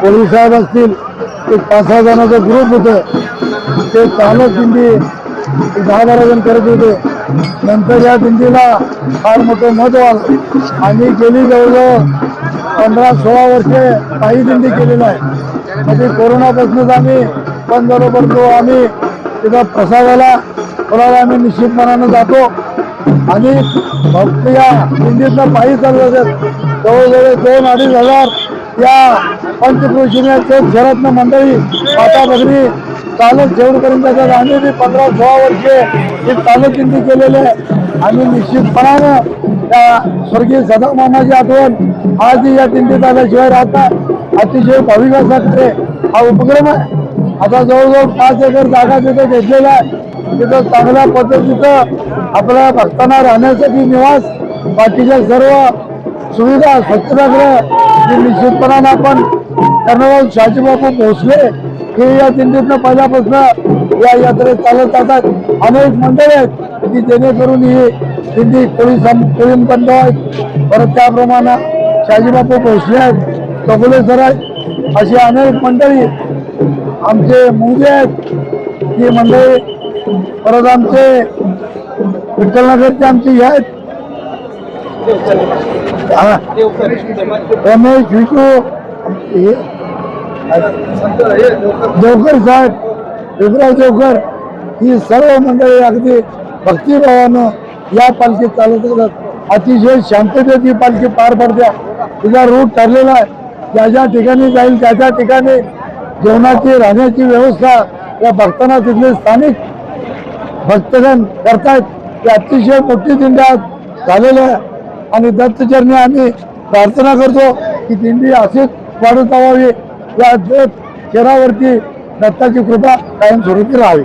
Police साहेब असतील एक पाच सहा जणांचं ग्रुप होतं. ते चालत दिंडी दहा बारा जण करत होते. नंतर या दिंडीला फार मोठं महत्त्व आलं आम्ही गेली जवळजवळ पंधरा सोळा वर्षे काही दिंडी केलेलं आहे म्हणजे कोरोनापासूनच आम्ही बंद बरोबर तो आम्ही तिथं प्रसादाला थोडा आम्ही निश्चितपणानं जातो. आणि भक्त या दिंडीतनं पायी चालू जातात. जवळजवळ दोन अडीच हजार या पंचक्रोशीने शहरातनं मंडळी माता नगरी चालक जेवढपर्यंत आम्ही बी पंधरा सोळा वर्षे ही चालत दिंडी केलेले आणि निश्चितपणानं त्या स्वर्गीय सदा मामाची आठवण आज या दिंडीत आल्याशिवाय राहतात अतिशय भाविकासाठी हा उपक्रम आहे. आता जवळजवळ पाच एकर जागा तिथं घेतलेला आहे तिथं चांगल्या पद्धतीचं आपल्या भक्तांना राहण्यासाठी निवास बाकीच्या सर्व सुविधा स्वच्छतागृह निश्चितपणाने आपण कर्णराव शाजीबापू भोसले हे या दिंडीतनं पहिल्यापासून या यात्रेत चालत जातात. अनेक मंडळी आहेत की जेणेकरून ही दिंडी कोळी सम कोळी बंद आहेत. परत त्याप्रमाणे शाजीबापू भोसले आहेत कबुले सर आहेत अशी अनेक मंडळी आमचे मुंगे आहेत. ही मंडळी परत आमचे विठ्ठलनगरचे आमचे हे आहेत. रमेश विशू हे देवकर साहेब विक्राव देवकर ही सर्व मंडळी अगदी भक्तिभावानं या पालखीत चालत असतात. अतिशय शांततेत ही पालखी पार पडत्या तिचा रूट ठरलेला आहे. ज्या ज्या ठिकाणी जाईल त्या त्या ठिकाणी जेवणाची राहण्याची व्यवस्था या भक्तांना तिथले स्थानिक भक्तगण करतायत. ते अतिशय मोठी दिंडी आज आहे. आणि दत्तचरणी आम्ही प्रार्थना करतो की दिंडी अशीच वाढत राहावी या देत शहरावरती दत्ताची कृपा कायमस्वरूपी राहावी.